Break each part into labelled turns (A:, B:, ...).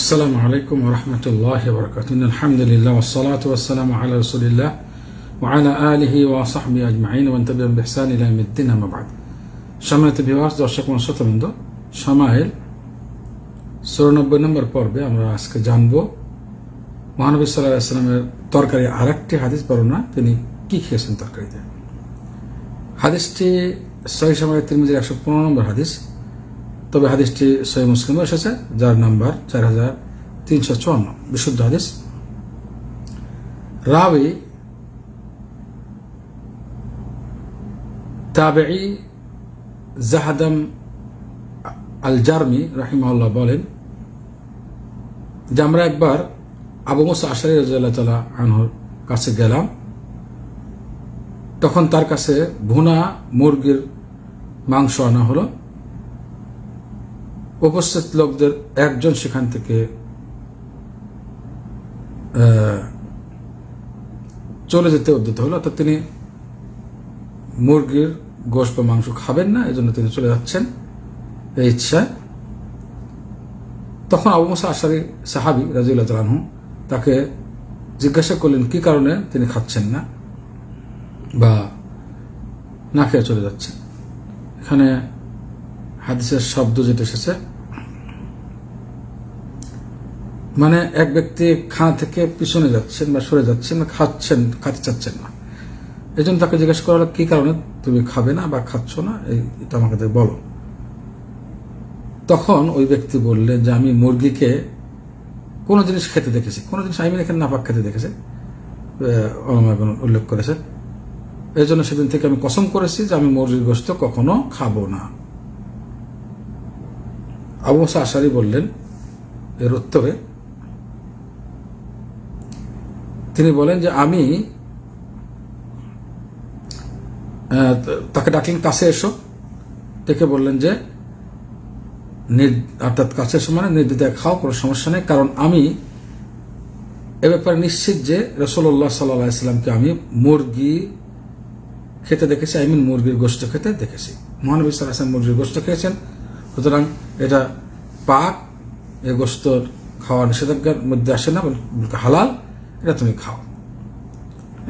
A: আসসালামু আলাইকুম রহমতুল্লাহ বরকাত আলহামদুলিল্লাহ ওসলাত ওসালাম আল্লাহ রসুলিল্লাহ ওয়ালা আলহি ওয়াসাহমি আজমাইন। ওয়ান্তবিম বেহসান ইলামদ্দিন আহমাবাদ সম্মানিত বিভাস দর্শক শ্রোতবৃন্দ, সামাইল চুরানব্বই নম্বর পর্বে আমরা আজকে জানব মহানবী সাল্লাহ আসলামের তরকারি আর একটি হাদিস, বর্ণনা তিনি কি খেয়েছেন তরকারিতে। হাদিসটি সহি সামাইল তিরমিজির একশো পনেরো নম্বর হাদিস। তবে হাদিসটি সহি মুসলিমে এসেছে, যার নাম্বার চার হাজার তিনশো চুয়ান্ন। বিশুদ্ধ হাদিস। রাবি তাবেই জাহাদাম আল জারমি রাহিমাল্লাহ বলেন, যে আমরা একবার আবু মুসা আশারি রাজিয়াল্লাহ তালা আনহর কাছে গেলাম। তখন তার কাছে ভুনা, মুরগির মাংস আনা হলো। উপস্থিত লোকদের একজন সেখান থেকে চলে যেতে উদ্যত হলো। অর্থাৎ তিনি মুরগির গোশ বা মাংস খাবেন না এই জন্য তিনি চলে যাচ্ছেন এই ইচ্ছায়। তখন আবু মুসা আশারি সাহাবি রাজিউল্লাহ তালাহু তাকে জিজ্ঞাসা করলেন, কি কারণে তিনি খাচ্ছেন না বা না খেয়ে চলে যাচ্ছেন? এখানে হাদিসের শব্দ যেটা এসেছে মানে এক ব্যক্তি খানা থেকে পিছনে যাচ্ছেন বা সরে যাচ্ছেন বা খাচ্ছেন, খাতে চাচ্ছেন না। এই জন্য তাকে জিজ্ঞেস করা হলো, কি কারণে তুমি খাবে না বা খাচ্ছ না? এই- এটা আমাকে বলো। তখন ওই ব্যক্তি বললেন যে, আমি মুরগিকে কোনো জিনিস খেতে দেখেছি, কোনো জিনিস আমি এখানে নাপাক খেতে দেখেছে। উল্লেখ করেছে। এই জন্য সেদিন থেকে আমি কসম করেছি যে, আমি মুরগির গোস্ত কখনো খাব না। আবু আশারি বললেন, এর উত্তরে তিনি বলেন যে আমি তাকে ডাকলেন, কাছে এসো। দেখে বললেন যে অর্থাৎ কাছে এসো মানে নির্দ্বিধায় খাও, কোনো সমস্যা নেই। কারণ আমি এ ব্যাপারে নিশ্চিত যে রসল্লাহ সাল্লাহ সাল্লামকে আমি মুরগি খেতে দেখেছি, আই মিন মুরগির গোস্ত খেতে দেখেছি। মহানবী সাল্লাহ মুরগির গোস্ত খেয়েছেন। সুতরাং এটা পাক, এ গোস্ত খাওয়া নিষেধাজ্ঞার মধ্যে আসে না হালাল। এটা তুমি খাও।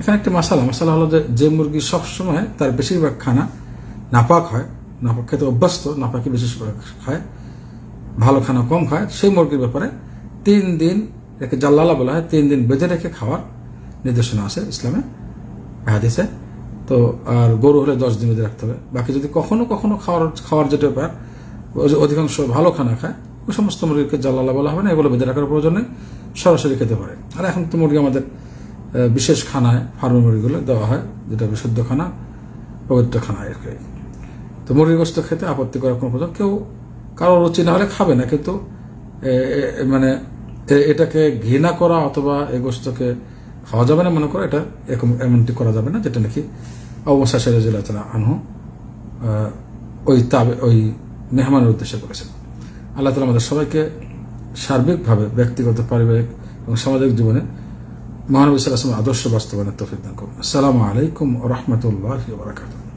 A: এখানে একটা মশালা মশালা হলো যে যে মুরগি সবসময় তার বেশিরভাগ খানা নাপাক হয়, নাপাক খেতে অভ্যস্ত, নাপাকি বেশি খায়, ভালো খানা কম খায়, সেই মুরগির ব্যাপারে তিন দিন একে জাল্লালা বলা হয়, তিন দিন বেঁধে রেখে খাওয়ার নির্দেশনা আছে ইসলামে, হাদিসে। তো আর গরু হলে দশ দিন বেঁধে রাখতে হবে। বাকি যদি কখনো কখনো খাওয়ার খাওয়ার যেটা ব্যাপার, অধিকাংশ ভালো খানা খায় ওই সমস্ত মুরগিকে জাল্লালা বলা হবে না এগুলো বেঁধে রাখার প্রয়োজন নেই সরাসরি খেতে পারে। আর এখন তো মুরগি আমাদের বিশেষ খানায় ফার্মের মুরগিগুলো দেওয়া হয় যেটা বিশুদ্ধ খানা পবিত্র খানা আর কি। তো মুরগি গোস্ত খেতে আপত্তি করার কোনো প্রয়োজন কেউ কারও রুচি না হলে খাবে না কিন্তু এ, এ, মানে এটাকে ঘৃণা করা অথবা এই গোস্তকে খাওয়া যাবে না মনে করো এটা এরকম এমনটি করা যাবে না যেটা নাকি অবসা সিরাজুল্লাহ তালা আনহু ওই তাবে ওই মেহমানের উদ্দেশ্যে করেছেন আল্লাহ তালা আমাদের সবাইকে সার্বিকভাবে, ব্যক্তিগত, পারিবারিক এবং সামাজিক জীবনে মহানবী সাল্লাহ আদর্শ বাস্তবায়নের তফিক করুন। আসসালামু আলাইকুম রহমতুল্লাহ বারাকাতুহ।